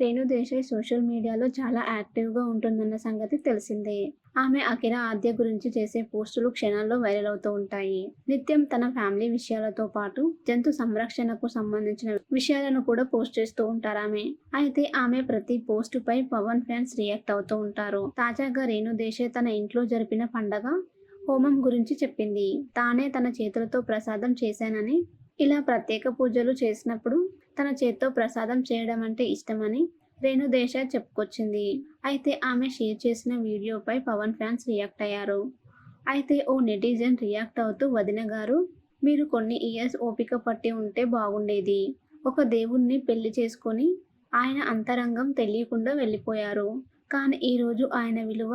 Renu Desai social మీడియాలో చాలా యాక్టివ్గా ఉంటుందన్న సంగతి తెలిసిందే. ఆమె అకిరా ఆద్య గురించి చేసే పోస్టులు క్షణాల్లో వైరల్ అవుతూ ఉంటాయి. నిత్యం తన ఫ్యామిలీ విషయాలతో పాటు జంతు సంరక్షణకు సంబంధించిన విషయాలను కూడా పోస్ట్ చేస్తూ ఉంటారు ఆమె. అయితే ఆమె ప్రతి పోస్ట్ పై పవన్ ఫ్యాన్స్ రియాక్ట్ అవుతూ ఉంటారు. తాజాగా రేణు దేశాయ్ తన ఇంట్లో జరిపిన పండగ హోమం గురించి చెప్పింది. తానే తన చేతులతో ప్రసాదం చేశానని ఇలా ప్రత్యేక పూజలు చేసినప్పుడు తన చేత్తో ప్రసాదం చేయడం అంటే ఇష్టమని రేణు దేశాయ్ చెప్పుకొచ్చింది. అయితే ఆమె షేర్ చేసిన వీడియోపై పవన్ ఫ్యాన్స్ రియాక్ట్ అయ్యారు. అయితే ఓ నెటిజన్ రియాక్ట్ అవుతూ వదిన గారు మీరు కొన్ని ఇయర్స్ ఓపిక పట్టి ఉంటే బాగుండేది. ఒక దేవుణ్ణి పెళ్ళి చేసుకొని ఆయన అంతరంగం తెలియకుండా వెళ్ళిపోయారు. కానీ ఈరోజు ఆయన విలువ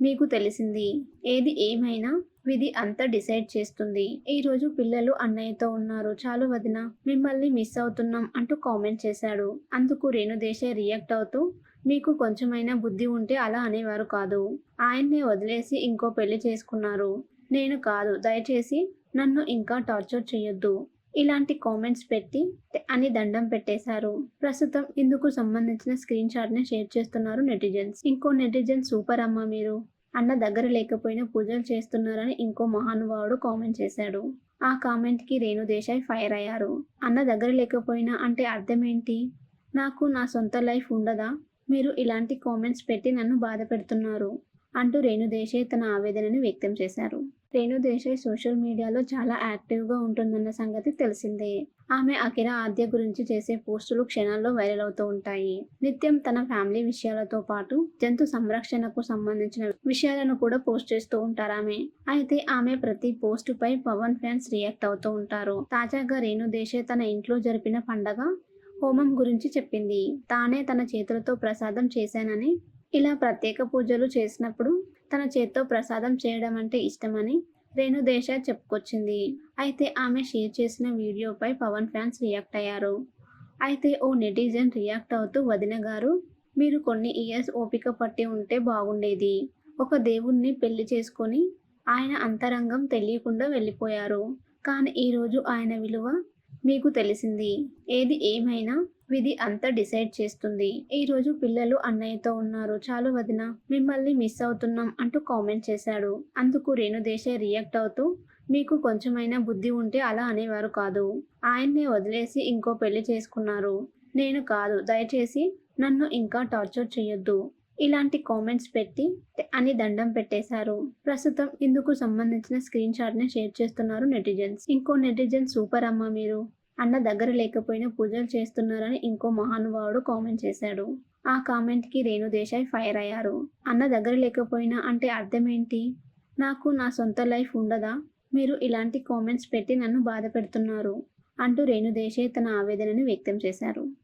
మీకు తెలిసింది. ఏది ఏమైనా విధి అంతా డిసైడ్ చేస్తుంది. ఈ రోజు పిల్లలు అన్నయ్యతో ఉన్నారు. చాలు వదిన మిమ్మల్ని మిస్ అవుతున్నాం అంటూ కామెంట్ చేశాడు. అందుకు రేణుదేశాయ్ రియాక్ట్ అవుతూ మీకు కొంచెమైనా బుద్ధి ఉంటే అలా అనేవారు కాదు. ఆయన్నే వదిలేసి ఇంకో పెళ్ళి చేసుకున్నారు. నేను కాదు. దయచేసి నన్ను ఇంకా టార్చర్ చేయొద్దు ఇలాంటి కామెంట్స్ పెట్టి అని దండం పెట్టేశారు. ప్రస్తుతం ఇందుకు సంబంధించిన స్క్రీన్ షాట్ని షేర్ చేస్తున్నారు నెటిజన్స్. ఇంకో నెటిజన్ సూపర్ అమ్మ మీరు. అన్న దగ్గర లేకపోయినా పూజలు చేస్తున్నారని ఇంకో మహానుభావుడు కామెంట్ చేశాడు. ఆ కామెంట్కి రేణు దేశాయ్ ఫైర్ అయ్యారు. అన్న దగ్గర లేకపోయినా అంటే అర్థం ఏంటి నాకు నా సొంత లైఫ్ ఉండదా? మీరు ఇలాంటి కామెంట్స్ పెట్టి నన్ను బాధ పెడుతున్నారు అంటూ రేణు దేశాయ్ తన ఆవేదనని వ్యక్తం చేశారు. రేణు దేశాయ్ సోషల్ మీడియాలో చాలా యాక్టివ్గా ఉంటుందన్న సంగతి తెలిసిందే. ఆమె అఖిర ఆద్య గురించి చేసే పోస్టులు క్షణాల్లో వైరల్ అవుతూ ఉంటాయి. నిత్యం తన ఫ్యామిలీ విషయాలతో పాటు జంతు సంరక్షణకు సంబంధించిన విషయాలను కూడా పోస్ట్ చేస్తూ ఉంటారు ఆమె. అయితే ఆమె ప్రతి పోస్ట్ పై పవన్ ఫ్యాన్స్ రియాక్ట్ అవుతూ ఉంటారు. తాజాగా రేణు దేశాయ్ తన ఇంట్లో జరిపిన పండగ హోమం గురించి చెప్పింది. తానే తన చేతులతో ప్రసాదం చేశానని ఇలా ప్రత్యేక పూజలు చేసినప్పుడు తన చేత్తో ప్రసాదం చేయడం అంటే ఇష్టమని రేణు దేశాయ్ చెప్పుకొచ్చింది. అయితే ఆమె షేర్ చేసిన వీడియోపై పవన్ ఫ్యాన్స్ రియాక్ట్ అయ్యారు. అయితే ఓ నెటిజన్ రియాక్ట్ అవుతూ వదిన గారు మీరు కొన్ని ఇయర్స్ ఓపిక పట్టి ఉంటే బాగుండేది. ఒక దేవుణ్ణి పెళ్ళి చేసుకొని ఆయన అంతరంగం తెలియకుండా వెళ్ళిపోయారు. కానీ ఈరోజు ఆయన విలువ మీకు తెలిసింది. ఏది ఏమైనా విధి అంతా డిసైడ్ చేస్తుంది. ఈ రోజు పిల్లలు అన్నయ్యతో ఉన్నారు. చాలు వదిన మిమ్మల్ని మిస్ అవుతున్నాం అంటూ కామెంట్ చేశాడు. అందుకు రేణు దేశాయ్ రియాక్ట్ అవుతూ మీకు కొంచెమైనా బుద్ధి ఉంటే అలా అనేవారు కాదు. ఆయన్నే వదిలేసి ఇంకో పెళ్ళి చేసుకున్నారు. నేను కాదు. దయచేసి నన్ను ఇంకా టార్చర్ చేయొద్దు. ఇలాంటి కామెంట్స్ పెట్టి అని దండం పెట్టేశారు. ప్రస్తుతం ఇందుకు సంబంధించిన స్క్రీన్ షాట్ని షేర్ చేస్తున్నారు నెటిజన్స్. ఇంకో నెటిజన్ సూపర్ అమ్మ మీరు. అన్న దగ్గర లేకపోయినా పూజలు చేస్తున్నారని ఇంకో మహానుభావుడు కామెంట్ చేశాడు. ఆ కామెంట్కి రేణు దేశాయ్ ఫైర్ అయ్యారు. అన్న దగ్గర లేకపోయినా అంటే అర్థం ఏంటి? నాకు నా సొంత లైఫ్ ఉండదా? మీరు ఇలాంటి కామెంట్స్ పెట్టి నన్ను బాధ పెడుతున్నారు. అంటూ రేణు దేశాయ్ తన ఆవేదనని వ్యక్తం చేశారు.